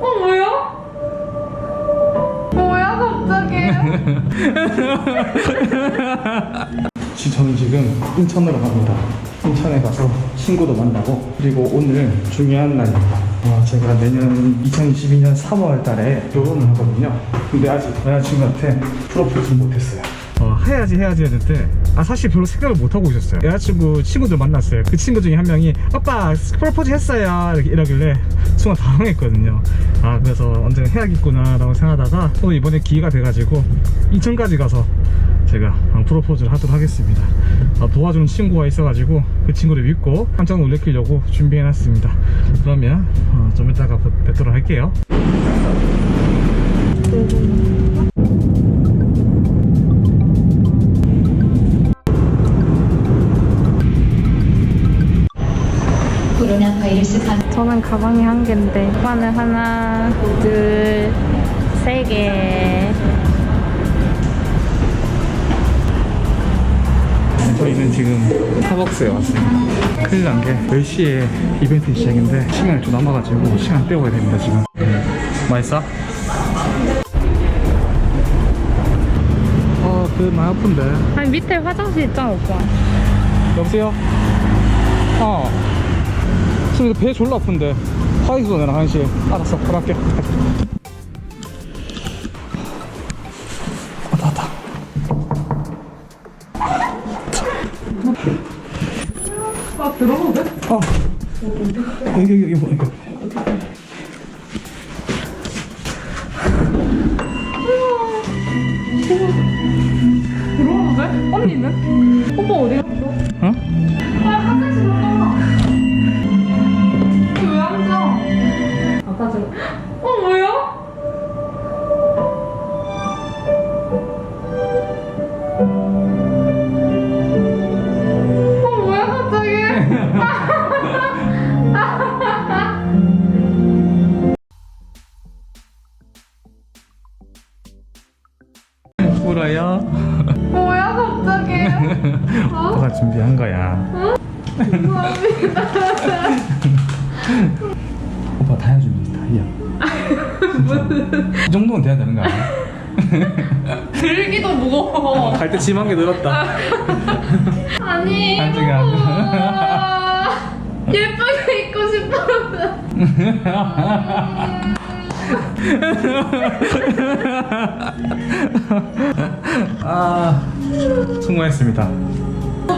어 뭐야? 뭐야 갑자기? 지- 저는 지금 인천으로 갑니다. 인천에 가서 친구도 만나고 그리고 오늘 중요한 날입니다. 어, 제가 내년 2022년 3월 달에 결혼을 하거든요. 근데 아직 여자친구한테 프로포즈를 못했어요. 어, 해야지 해야지 했는데 아 사실 별로 생각을 못 하고 있었어요. 여자친구 친구들 만났어요. 그 친구 중에 한 명이 아빠 프로포즈 했어요 이렇게 이러길래 순간 당황했거든요. 아 그래서 언젠가 해야겠구나 라고 생각하다가 또 이번에 기회가 돼가지고 인천까지 가서 제가 어, 프로포즈를 하도록 하겠습니다. 어, 도와주는 친구가 있어가지고 그 친구를 믿고 깜짝 놀래키려고 준비해놨습니다. 그러면 어, 좀 이따가 뵙- 뵙도록 할게요. 코로나 바이러스 감 저는 가방이 한 개인데 오빠는 하나, 둘, 세 개. 저희는 지금 스타벅스에 왔습니다. 큰일 난 게 10시에 이벤트 시작인데 시간이 좀 남아가지고 시간 때워야 됩니다 지금. 맛있어? 아, 그 많이 아픈데. 아니 밑에 화장실 있잖아 오빠. 여보세요? 어. 지금 배 졸라 아픈데. 화이소 내랑 한시. 알았어, 그럴게. 들어가도 돼? 어. 여기, 여기, 여기, 뭐, 여기. 들어가도 돼? 언니는? 오빠 어디 갔 울어요? 뭐야 갑자기? 어? 오빠가 준비한 거야. 오빠 다 해주면 다이야. 이 정도는 돼야 되는 거 아니야? 들기도 무거워. 갈때 짐한 개 늘었다. 아니. 안 돼. 무거워. 예쁘게 입고 싶어. 아, 성공했습니다.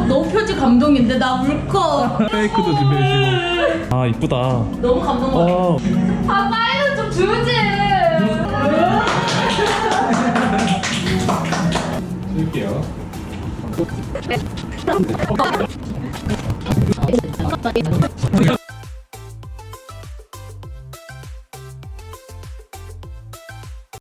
너무 표지 감동인데 나 울컥 페이크도 준비해주고. 아, 이쁘다. 너무 감동 받아 어, 아 빨리 좀 주지. 줄게요.